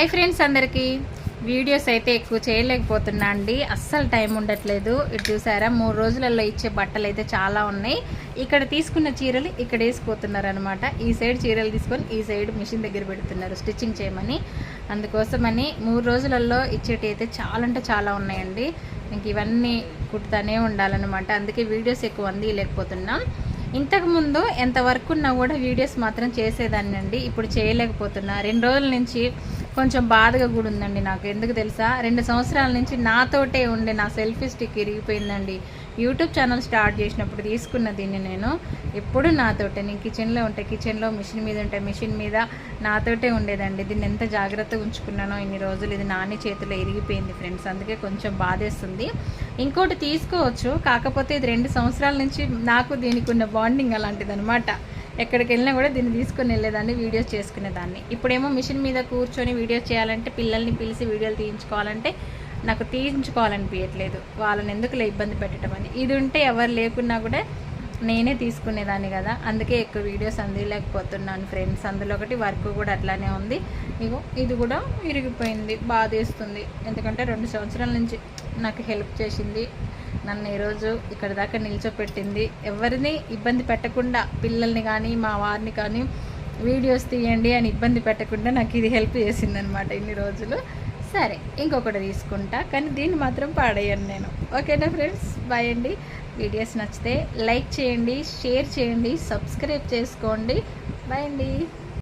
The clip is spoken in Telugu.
హాయ్ ఫ్రెండ్స్ అందరికీ. వీడియోస్ అయితే ఎక్కువ చేయలేకపోతున్నా అండి. అస్సలు టైం ఉండట్లేదు. ఇటు చూసారా మూడు రోజులలో ఇచ్చే బట్టలు అయితే చాలా ఉన్నాయి. ఇక్కడ తీసుకున్న చీరలు ఇక్కడ వేసిపోతున్నారు అనమాట ఈ సైడ్ చీరలు తీసుకొని ఈ సైడ్ మిషన్ దగ్గర పెడుతున్నారు స్టిచ్చింగ్ చేయమని. అందుకోసమని మూడు రోజులలో ఇచ్చేటి అయితే చాలా అంటే చాలా ఉన్నాయండి. ఇంక ఇవన్నీ కుట్టుతానే ఉండాలన్నమాట. అందుకే వీడియోస్ ఎక్కువ అందియలేకపోతున్నాం. ఇంతకుముందు ఎంత వర్క్ ఉన్నా కూడా వీడియోస్ మాత్రం చేసేదాన్ని అండి ఇప్పుడు చేయలేకపోతున్నా. రెండు రోజుల నుంచి కొంచెం బాధగా కూడా ఉందండి నాకు. ఎందుకు తెలుసా? రెండు సంవత్సరాల నుంచి నాతోటే ఉండే నా సెల్ఫీ స్టిక్ ఇరిగిపోయిందండి. యూట్యూబ్ ఛానల్ స్టార్ట్ చేసినప్పుడు తీసుకున్న దీన్ని నేను. ఎప్పుడు నాతోటే నేను కిచెన్లో ఉంటే కిచెన్లో మిషన్ మీద ఉంటే మిషన్ మీద నాతోటే ఉండేదండి. దీన్ని ఎంత జాగ్రత్తగా ఉంచుకున్నానో ఇన్ని రోజులు ఇది నాని చేతిలో ఇరిగిపోయింది ఫ్రెండ్స్. అందుకే కొంచెం బాధేస్తుంది. ఇంకోటి తీసుకోవచ్చు. కాకపోతే ఇది రెండు సంవత్సరాల నుంచి నాకు దీనికి ఉన్న బాండింగ్ అలాంటిది అనమాట ఎక్కడికి వెళ్ళినా కూడా దీన్ని తీసుకొని వెళ్ళేదాన్ని వీడియోస్ చేసుకునేదాన్ని. ఇప్పుడేమో మిషన్ మీద కూర్చొని వీడియోస్ చేయాలంటే పిల్లల్ని పిలిచి వీడియోలు తీయించుకోవాలంటే నాకు తీయించుకోవాలనిపించట్లేదు వాళ్ళని ఎందుకులే ఇబ్బంది పెట్టడం అని. ఇది ఉంటే ఎవరు లేకున్నా కూడా నేనే తీసుకునేదాన్ని కదా. అందుకే ఎక్కువ వీడియోస్ అందలేకపోతున్నాను ఫ్రెండ్స్ అందులో ఒకటి వర్క్ కూడా అట్లానే ఉంది. ఇగో ఇది కూడా విరిగిపోయింది బాధేస్తుంది. ఎందుకంటే రెండు సంవత్సరాల నుంచి నాకు హెల్ప్ చేసింది నన్ను ఈరోజు ఇక్కడ దాకా నిల్చోపెట్టింది. ఎవరిని ఇబ్బంది పెట్టకుండా పిల్లల్ని కానీ మా వారిని కానీ వీడియోస్ తీయండి అని ఇబ్బంది పెట్టకుండా నాకు ఇది హెల్ప్ చేసిందనమాట ఇన్ని రోజులు. సరే ఇంకొకటి తీసుకుంటా. కానీ దీన్ని మాత్రం పాడేయను నేను. ఓకేనా ఫ్రెండ్స్? బాయ్ అండి. వీడియోస్ నచ్చితే లైక్ చేయండి షేర్ చేయండి సబ్స్క్రైబ్ చేసుకోండి. బాయ్ అండి.